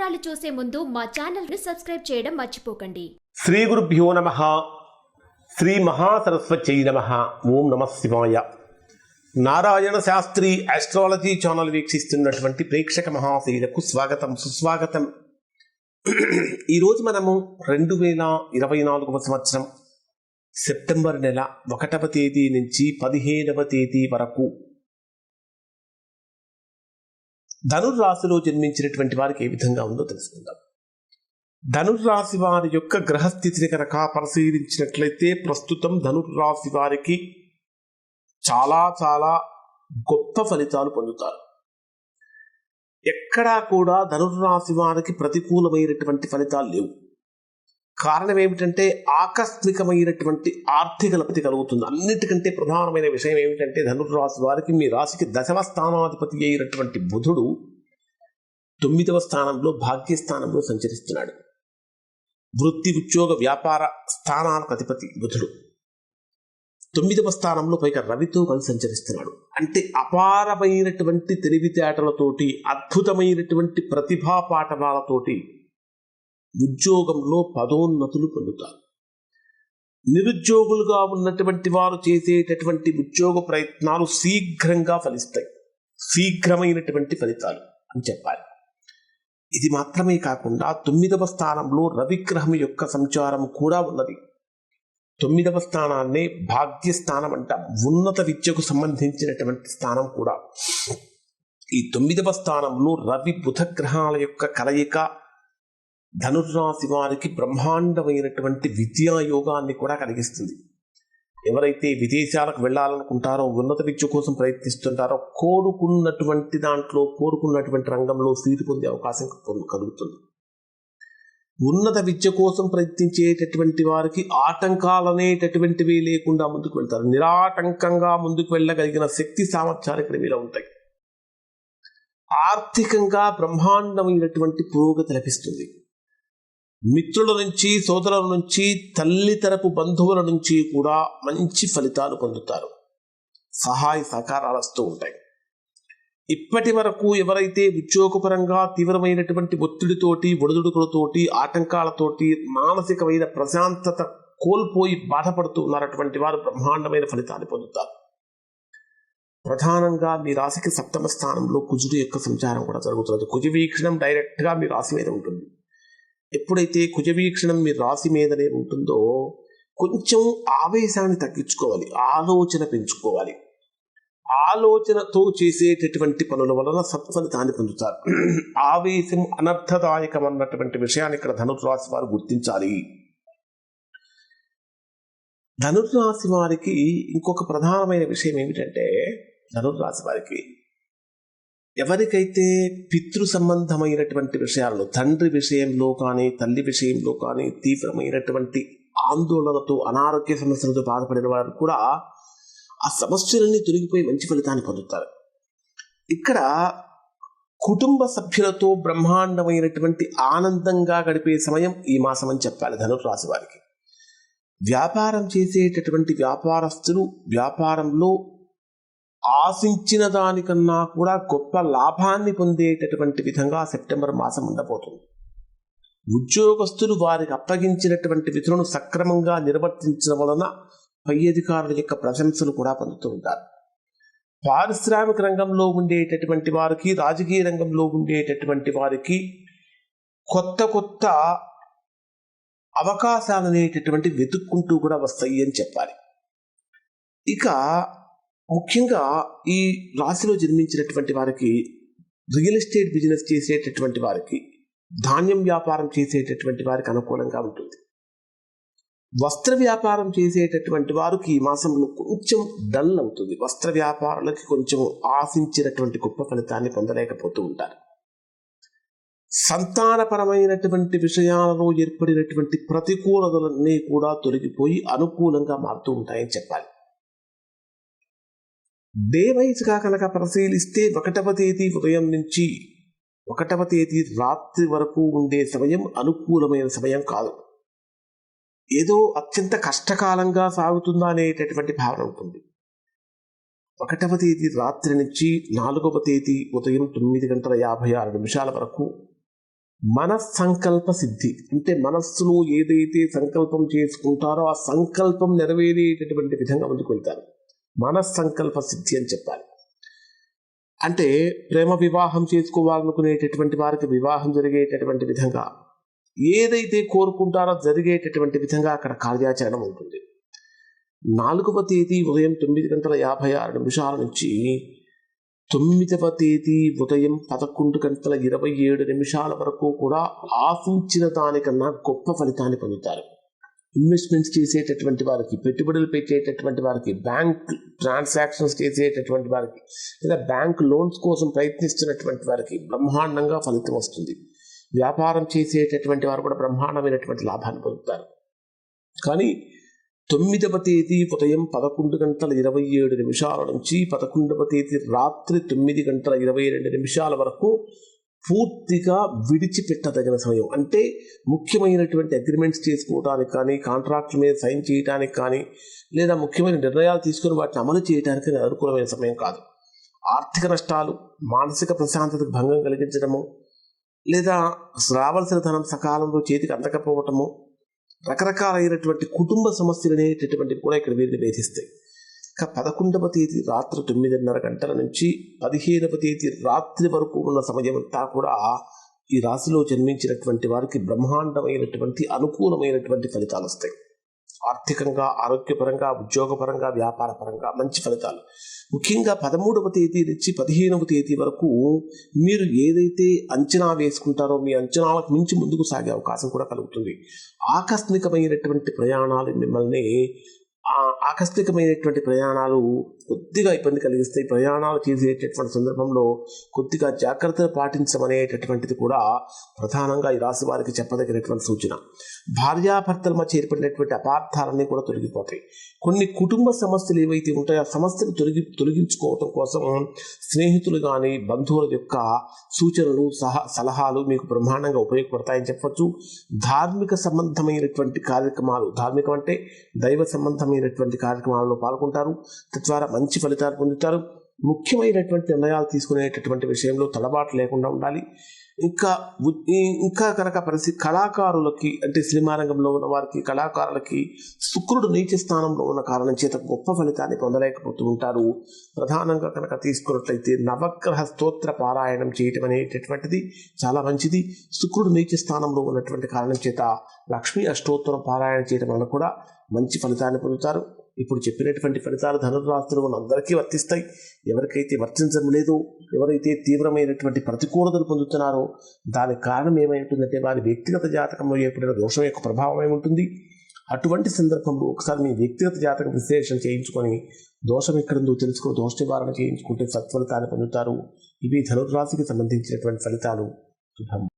వివరాలు చూసే ముందు మా ఛానల్ని సబ్స్క్రైబ్ చేయడం మర్చిపోకండి. శ్రీ గురుభ్యో నమ. శ్రీ మహాసరస్వతి నమ. ఓం నమ శివాయ. నారాయణ శాస్త్రి ఆస్ట్రాలజీ ఛానల్ వీక్షిస్తున్నటువంటి ప్రేక్షక మహాశయులకు స్వాగతం సుస్వాగతం. ఈరోజు మనము రెండు వేల ఇరవై నాలుగవ సంవత్సరం సెప్టెంబర్ నెల ఒకటవ తేదీ నుంచి పదిహేనవ తేదీ వరకు ధనుర్రాశిలో జన్మించినటువంటి వారికి ఏ విధంగా ఉందో తెలుసుకుందాం. ధనుర్రాశి వారి యొక్క గ్రహస్థితిని కనుక పరిశీలించినట్లయితే ప్రస్తుతం ధనుర్రాశి వారికి చాలా చాలా గొప్ప ఫలితాలు పొందుతారు. ఎక్కడా కూడా ధనుర్రాశి వారికి ప్రతికూలమైనటువంటి ఫలితాలు లేవు. కారణం ఏమిటంటే ఆకస్మికమైనటువంటి ఆర్థిక లబ్ధి కలుగుతుంది. అన్నిటికంటే ప్రధానమైన విషయం ఏమిటంటే ధనుర్రాశి వారికి మీ రాశికి దశమ స్థానాధిపతి అయినటువంటి బుధుడు తొమ్మిదవ స్థానంలో భాగ్యస్థానంలో సంచరిస్తున్నాడు. వృత్తి ఉద్యోగ వ్యాపార స్థానాలకు అధిపతి బుధుడు. తొమ్మిదవ స్థానంలో పైగా రవితో కలిసి సంచరిస్తున్నాడు. అంటే అపారమైనటువంటి తెలివితేటలతోటి అద్భుతమైనటువంటి ప్రతిభా పాఠవాలతోటి ఉద్యోగంలో పదోన్నతులు పొందుతారు. నిరుద్యోగులుగా ఉన్నటువంటి వారు చేసేటటువంటి ఉద్యోగ ప్రయత్నాలు శీఘ్రంగా ఫలిస్తాయి. శీఘ్రమైనటువంటి ఫలితాలు అని చెప్పాలి. ఇది మాత్రమే కాకుండా తొమ్మిదవ స్థానంలో రవిగ్రహం యొక్క సంచారం కూడా ఉన్నది. తొమ్మిదవ స్థానాన్నే భాగ్యస్థానం అంట. ఉన్నత విద్యకు సంబంధించినటువంటి స్థానం కూడా. ఈ తొమ్మిదవ స్థానంలో రవి బుధ గ్రహాల యొక్క కలయిక ధనుర్రాశి వారికి బ్రహ్మాండమైనటువంటి విద్యా యోగాన్ని కూడా కలిగిస్తుంది. ఎవరైతే విదేశాలకు వెళ్ళాలనుకుంటారో ఉన్నత విద్య కోసం ప్రయత్నిస్తుంటారో కోరుకున్నటువంటి దాంట్లో కోరుకున్నటువంటి రంగంలో సీటు పొందే అవకాశం కలుగుతుంది. ఉన్నత విద్య కోసం ప్రయత్నించేటటువంటి వారికి ఆటంకాలనేటటువంటివి లేకుండా ముందుకు వెళ్తారు. నిరాటంకంగా ముందుకు వెళ్ళగలిగిన శక్తి సామర్థ్యాలు ఇక్కడ మీలో ఉంటాయి. ఆర్థికంగా బ్రహ్మాండమైనటువంటి పురోగతి లభిస్తుంది. మిత్రుల నుంచి సోదరుల నుంచి తల్లి తరపు బంధువుల నుంచి కూడా మంచి ఫలితాలు పొందుతారు. సహాయ సహకారాలు వస్తూ ఉంటాయి. ఇప్పటి వరకు ఎవరైతే ఉద్యోగపరంగా తీవ్రమైనటువంటి ఒత్తిడితోటి ఒడిదుడుకులతోటి ఆటంకాలతోటి మానసికమైన ప్రశాంతత కోల్పోయి బాధపడుతూ ఉన్నటువంటి వారు బ్రహ్మాండమైన ఫలితాలు పొందుతారు. ప్రధానంగా మీ రాశికి సప్తమ స్థానంలో కుజుడు యొక్క సంచారం కూడా జరుగుతుంది కుజు వీక్షణం డైరెక్ట్గా మీ రాశి మీద ఉంటుంది. ఎప్పుడైతే కుజవీక్షణం మీ రాశి మీదనే ఉంటుందో కొంచెం ఆవేశాన్ని తగ్గించుకోవాలి ఆలోచన పెంచుకోవాలి. ఆలోచనతో చేసేటటువంటి పనుల వలన సత్ఫలితాన్ని పొందుతారు. ఆవేశం అనర్థదాయకం అన్నటువంటి విషయాన్ని ఇక్కడ ధనుర్రాశి వారు గుర్తించాలి. ధనుర్రాశి వారికి ఇంకొక ప్రధానమైన విషయం ఏమిటంటే ధనుర్రాశి వారికి ఎవరికైతే పితృ సంబంధమైనటువంటి విషయాల్లో తండ్రి విషయంలో కానీ తల్లి విషయంలో కానీ తీవ్రమైనటువంటి ఆందోళనతో అనారోగ్య సమస్యలతో బాధపడిన వారు కూడా ఆ సమస్యలన్నీ తొలగిపోయి మంచి ఫలితాన్ని పొందుతారు. ఇక్కడ కుటుంబ సభ్యులతో బ్రహ్మాండమైనటువంటి ఆనందంగా గడిపే సమయం ఈ మాసం అని చెప్పాలి ధనుర్రాశి వారికి. వ్యాపారం చేసేటటువంటి వ్యాపారస్తులు వ్యాపారంలో ఆశించిన దానికన్నా కూడా గొప్ప లాభాన్ని పొందేటటువంటి విధంగా సెప్టెంబర్ మాసం ఉండబోతుంది. ఉద్యోగస్తులు వారికి అప్పగించినటువంటి విధులను సక్రమంగా నిర్వర్తించడం వలన పై అధికారుల యొక్క ప్రశంసలు కూడా పొందుతూ ఉంటారు. పారిశ్రామిక రంగంలో ఉండేటటువంటి వారికి రాజకీయ రంగంలో ఉండేటటువంటి వారికి కొత్త కొత్త అవకాశాలు అనేటటువంటి వెతుక్కుంటూ కూడా వస్తాయి అని చెప్పాలి. ఇక ముఖ్యంగా ఈ రాశిలో జన్మించినటువంటి వారికి రియల్ ఎస్టేట్ బిజినెస్ చేసేటటువంటి వారికి ధాన్యం వ్యాపారం చేసేటటువంటి వారికి అనుకూలంగా ఉంటుంది. వస్త్ర వ్యాపారం చేసేటటువంటి వారికి ఈ మాసంలో కొంచెం డల్ అవుతుంది. వస్త్ర వ్యాపారులకి కొంచెం ఆశించినటువంటి గొప్ప ఫలితాన్ని పొందలేకపోతూ ఉంటారు. సంతానపరమైనటువంటి విషయాలలో ఏర్పడినటువంటి ప్రతికూలతలన్నీ కూడా తొలగిపోయి అనుకూలంగా మారుతూ ఉంటాయని చెప్పాలి. డే కనుక పరిశీలిస్తే ఒకటవ తేదీ ఉదయం నుంచి ఒకటవ తేదీ రాత్రి వరకు ఉండే సమయం అనుకూలమైన సమయం కాదు. ఏదో అత్యంత కష్టకాలంగా సాగుతుందా అనేటటువంటి భావన ఉంటుంది. ఒకటవ తేదీ రాత్రి నుంచి నాలుగవ తేదీ ఉదయం తొమ్మిది గంటల యాభై ఆరు నిమిషాల వరకు మనస్సంకల్ప సిద్ధి అంటే మనస్సులో ఏదైతే సంకల్పం చేసుకుంటారో ఆ సంకల్పం నెరవేరేటటువంటి విధంగా ముందుకు వెళ్తారు. మనస్సంకల్ప సిద్ధి అని చెప్పాలి. అంటే ప్రేమ వివాహం చేసుకోవాలనుకునేటటువంటి వారికి వివాహం జరిగేటటువంటి విధంగా ఏదైతే కోరుకుంటారో జరిగేటటువంటి విధంగా అక్కడ కార్యాచరణ ఉంటుంది. నాలుగవ తేదీ ఉదయం తొమ్మిది గంటల యాభై ఆరు నిమిషాల నుంచి తొమ్మిదవ తేదీ ఉదయం పదకొండు గంటల ఇరవై ఏడు నిమిషాల వరకు కూడా ఆశించిన దానికన్నా గొప్ప ఫలితాన్ని పొందుతారు. ఇన్వెస్ట్మెంట్స్ చేసేటటువంటి వారికి పెట్టుబడులు పెట్టేటటువంటి వారికి బ్యాంక్ ట్రాన్సాక్షన్స్ చేసేటటువంటి వారికి లేదా బ్యాంక్ లోన్స్ కోసం ప్రయత్నిస్తున్నటువంటి వారికి బ్రహ్మాండంగా ఫలితం వస్తుంది. వ్యాపారం చేసేటటువంటి వారు కూడా బ్రహ్మాండమైనటువంటి లాభాన్ని పొందుతారు. కానీ తొమ్మిదవ తేదీ ఉదయం పదకొండు గంటల ఇరవై ఏడు నిమిషాల నుంచి పదకొండవ తేదీ రాత్రి తొమ్మిది గంటల ఇరవై రెండు నిమిషాల వరకు పూర్తిగా విడిచిపెట్టదగిన సమయం. అంటే ముఖ్యమైనటువంటి అగ్రిమెంట్స్ చేసుకోవడానికి కానీ కాంట్రాక్ట్ మీద సైన్ చేయడానికి కానీ లేదా ముఖ్యమైన నిర్ణయాలు తీసుకుని వాటిని అమలు చేయడానికి అనుకూలమైన సమయం కాదు. ఆర్థిక నష్టాలు మానసిక ప్రశాంతతకు భంగం కలిగించడము లేదా రావాల్సిన ధనం సకాలంలో చేతికి అందకపోవటము రకరకాలైనటువంటి కుటుంబ సమస్యలు అనేటటువంటివి కూడా ఇక్కడ వీరిని వేధిస్తాయి. ఇక పదకొండవ తేదీ రాత్రి తొమ్మిదిన్నర గంటల నుంచి పదిహేనవ తేదీ రాత్రి వరకు ఉన్న సమయం అంతా కూడా ఈ రాశిలో జన్మించినటువంటి వారికి బ్రహ్మాండమైనటువంటి అనుకూలమైనటువంటి ఫలితాలు వస్తాయి. ఆర్థికంగా ఆరోగ్యపరంగా ఉద్యోగపరంగా వ్యాపారపరంగా మంచి ఫలితాలు. ముఖ్యంగా పదమూడవ తేదీ నుంచి పదిహేనవ తేదీ వరకు మీరు ఏదైతే అంచనా వేసుకుంటారో మీ అంచనాలకు మించి ముందుకు సాగే అవకాశం కూడా కలుగుతుంది. ఆకస్మికమైనటువంటి ప్రయాణాలు మిమ్మల్ని ఆకస్మికమైనటువంటి ప్రయాణాలు కొద్దిగా ఇబ్బంది కలిగిస్తాయి ప్రయాణాలు చేసేటటువంటి సందర్భంలో కొద్దిగా జాగ్రత్తలు పాటించమనేటటువంటిది కూడా ప్రధానంగా ఈ రాశి వారికి చెప్పదగినటువంటి సూచన. భార్యాభర్తల మధ్య ఏర్పడినటువంటి అపార్థాలన్నీ కూడా తొలగిపోతాయి. కొన్ని కుటుంబ సమస్యలు ఏవైతే ఉంటాయో ఆ సమస్యలు తొలగి తొలగించుకోవటం కోసం స్నేహితులు కానీ బంధువుల యొక్క సూచనలు సహా సలహాలు మీకు బ్రహ్మాండంగా ఉపయోగపడతాయని చెప్పవచ్చు ధార్మిక సంబంధమైనటువంటి కార్యక్రమాలు ధార్మికం అంటే దైవ సంబంధమైనటువంటి కార్యక్రమాలలో పాల్గొంటారు. తద్వారా మంచి ఫలితాలు పొందుతారు. ముఖ్యమైనటువంటి నిర్ణయాలు తీసుకునేటటువంటి విషయంలో తడబాటు లేకుండా ఉండాలి. ఇంకా ఇంకా కనుక పరిస్థితి కళాకారులకి అంటే సినిమా రంగంలో ఉన్న వారికి కళాకారులకి శుక్రుడు నీచ స్థానంలో ఉన్న కారణం చేత గొప్ప ఫలితాన్ని పొందలేకపోతూ ఉంటారు. ప్రధానంగా కనుక తీసుకున్నట్లయితే నవగ్రహ స్తోత్ర పారాయణం చేయటం అనేటటువంటిది చాలా మంచిది. శుక్రుడు నీచ స్థానంలో ఉన్నటువంటి కారణం చేత లక్ష్మీ అష్టోత్తరం పారాయణ చేయడం వల్ల కూడా మంచి ఫలితాన్ని పొందుతారు. ఇప్పుడు చెప్పినటువంటి ఫలితాలు ధనురాశులు ఉన్న అందరికీ వర్తిస్తాయి. ఎవరికైతే వర్తించడం లేదో ఎవరైతే తీవ్రమైనటువంటి ప్రతికూలతలు పొందుతున్నారో దానికి కారణం ఏమై ఉంటుందంటే వారి వ్యక్తిగత జాతకంలో ఏర్పడిన దోషం యొక్క ప్రభావం ఏముంటుంది అటువంటి సందర్భంలో ఒకసారి మీ వ్యక్తిగత జాతక విశ్లేషణ చేయించుకొని దోషం ఎక్కడుందో తెలుసుకుని దోష నివారణ చేయించుకుంటే సత్ఫలితాన్ని పొందుతారు. ఇవి ధనుర్రాశికి సంబంధించినటువంటి ఫలితాలు. శుభం.